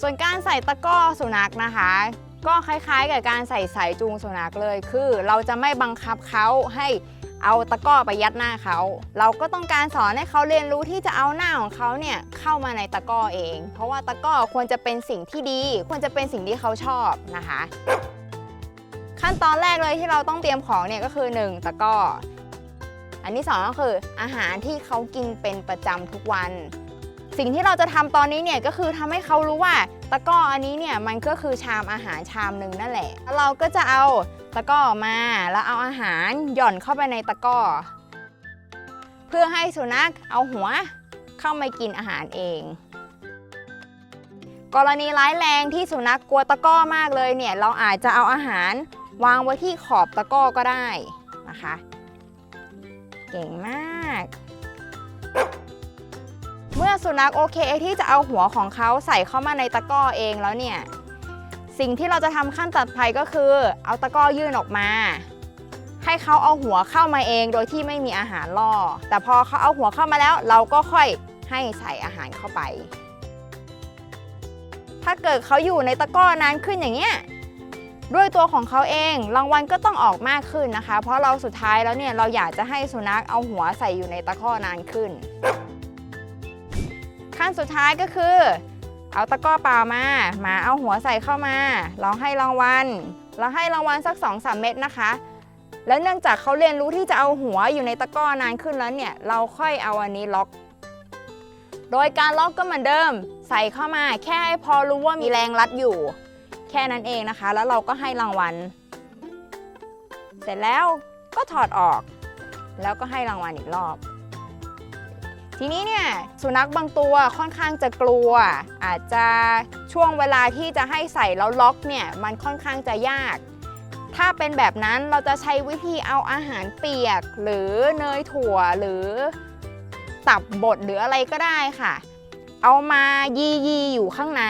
ส่วนการใส่ตะกร้อสุนัขนะคะ ก็คล้ายๆ กับการใส่สายจูงสุนัขเลย คือเราจะไม่บังคับเขาให้เอาตะก้อไปยัดหน้าเขา เราก็ต้องการสอนให้เขาเรียนรู้ที่จะเอาหน้าของเขาเนี่ยเข้ามาในตะก้อเอง เพราะว่าตะก้อควรจะเป็นสิ่งที่ดี ควรจะเป็นสิ่งที่เขาชอบนะคะ ขั้นตอนแรกเลยที่เราต้องเตรียมของเนี่ยก็คือ 1 ตะก้อ อันที่สองก็คืออาหารที่เขากินเป็นประจำทุกวัน สิ่งที่เราจะทำตอนนี้เนี่ยก็คือทำให้เขารู้ว่าตะกร้ออันนี้เนี่ยมันก็คือชามอาหารชามหนึ่งนั่นแหละแล้วเราก็จะเอาตะกร้อมาแล้วเอาอาหารหย่อนเข้าไปในตะกร้อ เพื่อให้สุนัขเอาหัวเข้ามากินอาหารเอง กรณีร้ายแรงที่สุนัขกลัวตะกร้อมากเลยเนี่ยเราอาจจะเอาอาหารวางไว้ที่ขอบตะกร้อก็ได้นะคะ เก่งมาก เมื่อสุนัขโอเคที่จะเอาหัวของเขาใส่เข้ามาในตะกร้อเองแล้วเนี่ย สิ่งที่เราจะทำขั้นตัดไปก็คือ เอาตะกร้อยื่นออกมาให้เขาเอาหัวเข้ามาเองโดยที่ไม่มีอาหารล่อ แต่พอเขาเอาหัวเข้ามาแล้ว เราก็ค่อยให้ใส่อาหารเข้าไป ถ้าเกิดเขาอยู่ในตะกร้อนานขึ้นอย่างเงี้ย ด้วยตัวของเขาเองรางวัลก็ต้องออกมากขึ้นนะคะ เพราะเราสุดท้ายแล้วเนี่ยเราอยากจะให้สุนัขเอาหัวใส่อยู่ในตะกร้อนานขึ้น ขั้นสุดท้ายก็คือ เอาตะกร้อเปล่ามาหมาเอาหัวใส่เข้ามา เราให้รางวัล เราให้รางวัลสัก2อสเม็ดนะคะ แล้วเนื่องจากเขาเรียนรู้ที่จะเอาหัวอยู่ในตะกร้อนานขึ้นแล้วเนี่ย เราค่อยเอาอันนี้ล็อก โดยการล็อกก็เหมือนเดิม ใส่เข้ามา แค่ให้พอรู้ว่ามีแรงรัดอยู่ แค่นั้นเองนะคะ แล้วเราก็ให้รางวัล เสร็จแล้วก็ถอดออก แล้วก็ให้รางวัลอีกรอบ ทีนี้เนี่ยสุนัขบางตัวค่อนข้างจะกลัว อาจจะช่วงเวลาที่จะให้ใส่แล้วล็อกเนี่ยมันค่อนข้างจะยาก ถ้าเป็นแบบนั้นเราจะใช้วิธีเอาอาหารเปียก หรือเนยถั่วหรือตับบดหรืออะไรก็ได้ค่ะ เอามายียีอยู่ข้างใน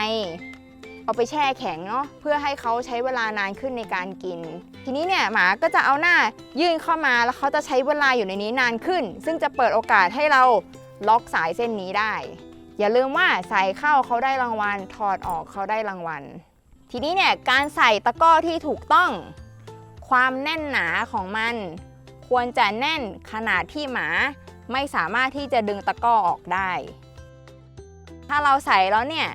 เอาไปแช่แข็งเนาะเพื่อให้เขาใช้เวลานานขึ้นในการกิน ทีนี้เนี่ยหมาก็จะเอาหน้ายื่นเข้ามาแล้วเขาจะใช้เวลาอยู่ในนี้นานขึ้น ซึ่งจะเปิดโอกาสให้เรา ล็อกสายเส้นนี้ได้ อย่าลืมว่าใส่เข้าเขาได้รางวัล ถอดออกเขาได้รางวัล ทีนี้เนี่ยการใส่ตะกร้อที่ถูกต้อง ความแน่นหนาของมัน ควรจะแน่นขนาดที่หมาไม่สามารถที่จะดึงตะกร้อออกได้ ถ้าเราใส่แล้วเนี่ย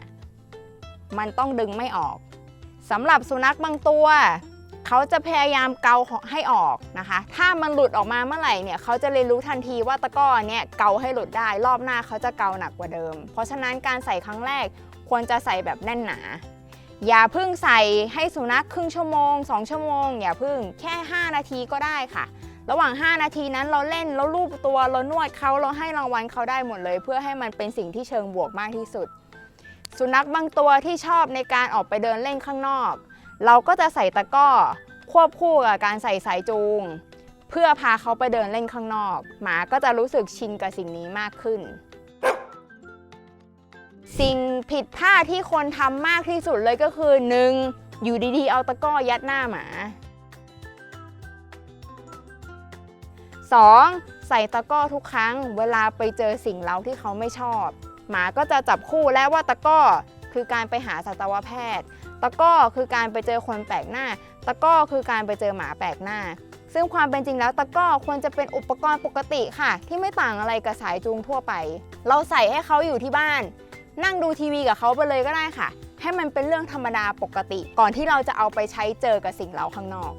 มันต้องดึงไม่ออกสำหรับสุนัขบางตัว เขาจะพยายามเกาให้ออกนะคะ ถ้ามันหลุดออกมาเมื่อไหร่เนี่ยเขาจะเรียนรู้ทันทีว่าตะก้อเนี่ยเกาให้หลุดได้ รอบหน้าเขาจะเกาหนักกว่าเดิม เพราะฉะนั้นการใส่ครั้งแรกควรจะใส่แบบแน่นหนา อย่าเพิ่งใส่ให้สุนัขครึ่งชั่วโมง 2 ชั่วโมง อย่าเพิ่งแค่ 5 นาทีก็ได้ค่ะ ระหว่าง 5 นาทีนั้นเราเล่นเราลูบตัวเรานวดเขาเราให้รางวัลเขาได้หมดเลย เพื่อให้มันเป็นสิ่งที่เชิงบวกมากที่สุด สุนัขบางตัวที่ชอบในการออกไปเดินเล่นข้างนอก เราก็จะใส่ตะกร้อควบคู่กับการใส่สายจูง เพื่อพาเขาไปเดินเล่นข้างนอก หมาก็จะรู้สึกชินกับสิ่งนี้มากขึ้น สิ่งผิดพลาดที่คนทำมากที่สุดเลยก็คือ 1. อยู่ดีๆ เอาตะกร้อยัดหน้าหมา 2. ใส่ตะกร้อทุกครั้ง เวลาไปเจอสิ่งเล้าที่เขาไม่ชอบ หมาก็จะจับคู่แล้วว่าตะกร้อคือการไปหาสัตวแพทย์ะก้อคือการไปเจอคนแปลกหน้า ตะก้อคือการไปเจอหมาแปลกหน้า ซึ่งความเป็นจริงแล้วตะก้อควรจะเป็นอุปกรณ์ปกติค่ะ ที่ไม่ต่างอะไรกับสายจูงทั่วไป เราใส่ให้เขาอยู่ที่บ้าน นั่งดูทีวีกับเขาไปเลยก็ได้ค่ะ ให้มันเป็นเรื่องธรรมดาปกติ ก่อนที่เราจะเอาไปใช้เจอกับสิ่งเล้าข้างนอก